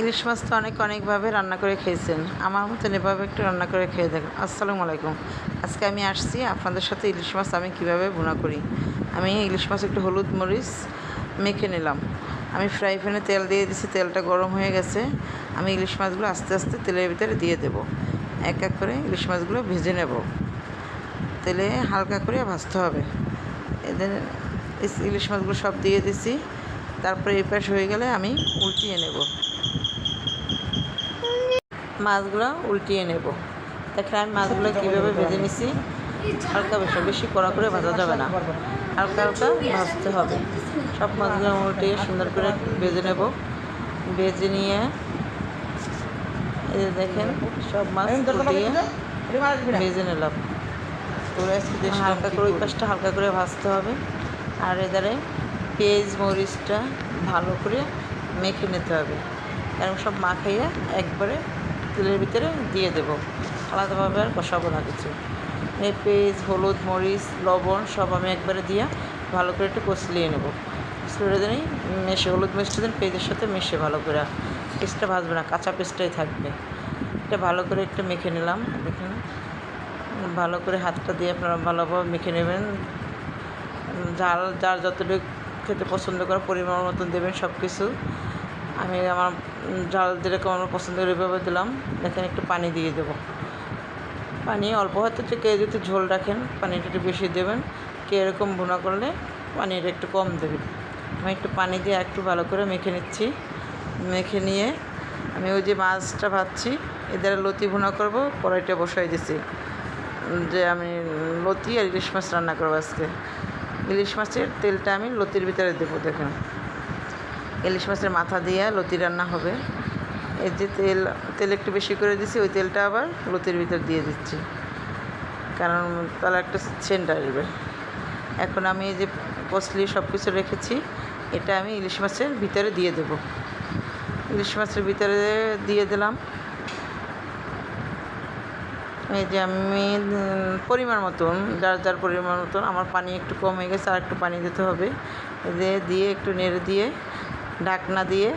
ইলিশ মাছ তো অনেক অনেকভাবে রান্না করে খেয়েছেন। আমার মতন এভাবে একটু রান্না করে খেয়ে দেখুন। আসসালামু আলাইকুম। আজকে আমি আসছি আপনাদের সাথে ইলিশ মাছ আমি কীভাবে ভুনা করি। আমি ইলিশ মাছ একটু হলুদ মরিচ মেখে নিলাম। আমি ফ্রাই প্যানে তেল দিয়ে দিছি তেলটা গরম হয়ে গেছে। আমি ইলিশ মাছগুলো আস্তে আস্তে তেলের ভিতরে দিয়ে দেবো। এক এক করে ইলিশ মাছগুলো ভেজে নেব। তেলে হালকা করে ভাজতে হবে। এদের ইলিশ মাছগুলো সব দিয়ে দিছি। তারপরে এই পাশ হয়ে গেলে আমি উল্টিয়ে নেব। মাছগুলো উল্টিয়ে নেব। দেখেন আমি মাছগুলো কীভাবে ভেজে নিছি। হালকা বেশি বেশি কড়া করে ভাজা যাবে না। হালকা হালকা ভাজতে হবে। সব মাছগুলো উল্টিয়ে সুন্দর করে ভেজে নেব। ভেজে নিয়ে এই যে দেখেন, সব মাছ উল্টিয়ে ভেজে নিলাম। হালকা করে, ওই পাশটা হালকা করে ভাজতে হবে। আর এদারে পেঁয়াজ, মরিচটা ভালো করে মেখে নিতে হবে। কারণ সব মাখাইয়া একবারে তেলের ভিতরে দিয়ে দেব। আলাদাভাবে আর কষাবো না কিছু। পেঁয়াজ হলুদ, মরিচ, লবণ সব আমি একবারে দিয়ে ভালো করে একটু কষলিয়ে নেব। কষলিয়ে দিনই মেশে, হলুদ মরিচটা দিন পেঁয়াজের সাথে মিশে ভালো করে। পেস্টটা ভাজবে না, কাঁচা পেস্টটাই থাকবে। এটা ভালো করে একটু মেখে নিলাম, দেখুন। ভালো করে হাতটা দিয়ে আপনারা ভালোভাবে মেখে নেবেন। ঝাল, যার যতটুকু খেতে পছন্দ করে পরিমাণ মতন দেবেন সব কিছু আমি আমার ঝাল যেরকম আমার পছন্দ করে এভাবে দিলাম। দেখেন একটু পানি দিয়ে দেবো। পানি অল্প হয়তো কেউ যদি ঝোল রাখেন, পানিটা একটু বেশি দেবেন। কে এরকম ভুনা করলে পানিটা একটু কম দেবেন। আমি একটু পানি দিয়ে একটু ভালো করে মেখে নিচ্ছি। মেখে নিয়ে আমি ওই যে মাছটা ভাজছি এদের লতি ভুনা করব, কড়াইটা বসাই দিছি। যে আমি লতি আর ইলিশ মাছ রান্না করব আজকে। ইলিশ মাছের তেলটা আমি লতির ভিতরে দেবো, দেখুন। ইলিশ মাছের মাথা দিয়ে লতি রান্না হবে। এই যে তেল তেল একটু বেশি করে দিছি, ওই তেলটা আবার লতির ভিতর দিয়ে দিচ্ছি। কারণ তাহলে একটা সেন্ট আসবে। এখন আমি এই যে কসলি সব কিছু রেখেছি, এটা আমি ইলিশ মাছের ভিতরে দিয়ে দেব। ইলিশ মাছের ভিতরে দিয়ে দিলাম। এই যে আমি, পরিমাণ মতন, যার যার পরিমাণ মতন, আমার পানি একটু কম গেছে, আর একটু পানি দিতে হবে। দিয়ে একটু নেড়ে দিয়ে ঢাকনা দিয়ে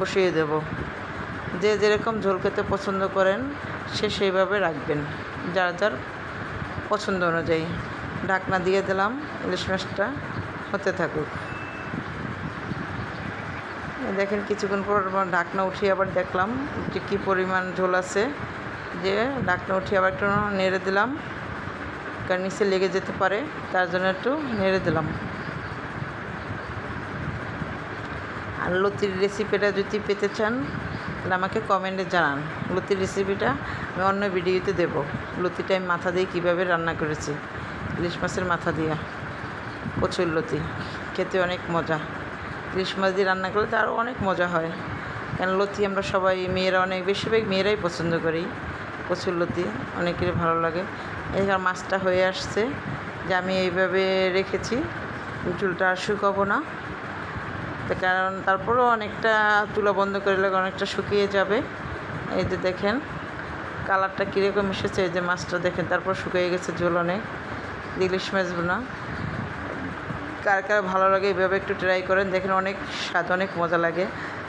বসিয়ে দেব। যে যেরকম ঝোল খেতে পছন্দ করেন, সে সেইভাবে রাখবেন, যার যার পছন্দ অনুযায়ী। ঢাকনা দিয়ে দিলাম, ইলিশ মাছটা হতে থাকুক। দেখেন কিছুক্ষণ পর ঢাকনা উঠিয়ে আবার দেখলাম যে কী পরিমাণ ঝোল আছে। যে ঢাকনা উঠিয়ে আবার একটু নেড়ে দিলাম, কারণ নিচে লেগে যেতে পারে, তার জন্য একটু নেড়ে দিলাম। আর লতির রেসিপিটা যদি পেতে চান, তাহলে আমাকে কমেন্টে জানান। লতির রেসিপিটা আমি অন্য ভিডিওতে দেব। লতিটা আমি মাথা দিয়ে কীভাবে রান্না করেছি। ইলিশ মাছের মাথা দিয়া। প্রচুর লতি। খেতে অনেক মজা। ইলিশ মাছ দিয়ে রান্না করলে তার অনেক মজা হয়। কেন লতি আমরা সবাই, মেয়েরা অনেক, বেশিরভাগ মেয়েরাই পছন্দ করি। কচুর লতি অনেকের ভালো লাগে। এবার মাছটা হয়ে আসছে, যে আমি এইভাবে রেখেছি চুলটা আর শুকাবো না। তো কারণ তারপরেও অনেকটা তুলা বন্ধ করে লাগে অনেকটা শুকিয়ে যাবে। এই যে দেখেন, কালারটা কীরকম এসেছে, এই যে মাছটা দেখেন, তারপর শুকিয়ে গেছে ঝোল অনেক ইলিশ মাছগুলো কার কার ভালো লাগে, এইভাবে একটু ট্রাই করেন, দেখেন অনেক স্বাদ, অনেক মজা লাগে।